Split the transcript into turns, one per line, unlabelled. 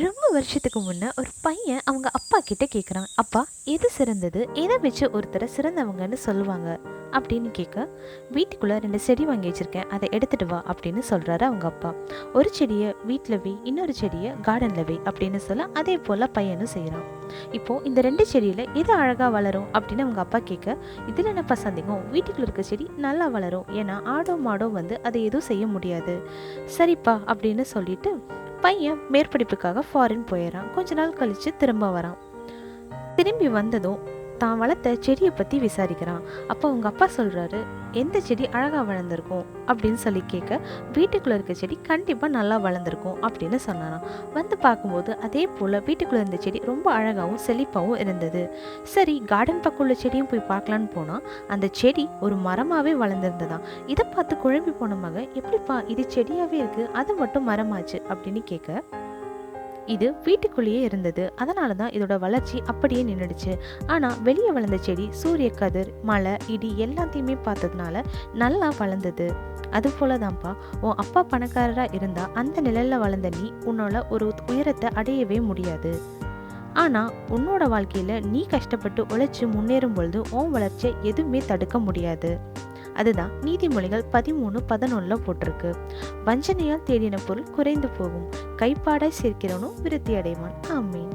ரொம்ப வருஷத்துக்கு முன்னே ஒரு பையன் அவங்க அப்பா கிட்ட கேட்குறான் அப்பா எது சிறந்தது? எதை வச்சு ஒருத்தரை சிறந்தவங்கன்னு சொல்லுவாங்க? அப்படின்னு கேட்க வீட்டுக்குள்ளே ரெண்டு செடி வாங்கி வச்சிருக்கேன் அதை எடுத்துகிட்டு வா அப்படின்னு சொல்கிறாரு அவங்க அப்பா. ஒரு செடியை வீட்டில் வை இன்னொரு செடியை கார்டனில் வை அப்படின்னு சொல்ல அதே போல் பையனும் செய்கிறான் இப்போது இந்த ரெண்டு செடியில் எது அழகாக வளரும் அப்படின்னு அவங்க அப்பா கேட்க இதில் என்னப்பா சந்தேகம்? வீட்டுக்குள்ளே இருக்க செடி நல்லா வளரும் ஏன்னா ஆடோ மாடோ வந்து அதை எதுவும் செய்ய முடியாது. சரிப்பா அப்படின்னு சொல்லிட்டு பையன் மேற்படிப்புக்காக ஃபாரின் போயிடறான் கொஞ்ச நாள் கழிச்சு திரும்ப வரான். திரும்பி வந்ததும் தான் வளர்த்த செடியை பற்றி விசாரிக்கிறான். அப்போ அவங்க அப்பா சொல்கிறாரு எந்த செடி அழகாக வளர்ந்துருக்கும்? அப்படின்னு சொல்லி கேட்க வீட்டுக்குள்ளே இருக்க செடி கண்டிப்பாக நல்லா வளர்ந்துருக்கும் அப்படின்னு சொன்னாராம். வந்து பார்க்கும்போது அதே போல் வீட்டுக்குள்ளே இருந்த செடி ரொம்ப அழகாகவும் செழிப்பாகவும் இருந்தது. சரி கார்டன் பக்கம் உள்ள செடியும் போய் பார்க்கலான்னு போனால் அந்த செடி ஒரு மரமாகவே வளர்ந்துருந்ததாம் இதை பார்த்து குழம்பி போன மகன் எப்படிப்பா இது செடியாகவே இருக்குது அது மட்டும் மரமாச்சு? அப்படின்னு கேட்க இது வீட்டுக்குள்ளேயே இருந்தது. அதனால தான் இதோட வளர்ச்சி அப்படியே நின்றுடுச்சு ஆனால் வெளியே வளர்ந்த செடி சூரிய கதிர் மழை இடி எல்லாத்தையுமே பார்த்ததுனால நல்லா வளர்ந்தது. அது போல தான்ப்பா உன் அப்பா பணக்காரராக இருந்தால் அந்த நிழலில் வளர்ந்த நீ உன்னோட ஒரு உயரத்தை அடையவே முடியாது. ஆனால் உன்னோட வாழ்க்கையில் நீ கஷ்டப்பட்டு உழைச்சி முன்னேறும் பொழுது உன் வளர்ச்சியை எதுவுமே தடுக்க முடியாது. அதுதான் நீதிமொழிகள் பதிமூணு பதினொன்றில் போட்டிருக்கு. வஞ்சனையால் தேடின பொருள் குறைந்து போகும். கைப்பாடாய் சேர்க்கிறவனும் விருத்தி அடைவான் ஆமீன்.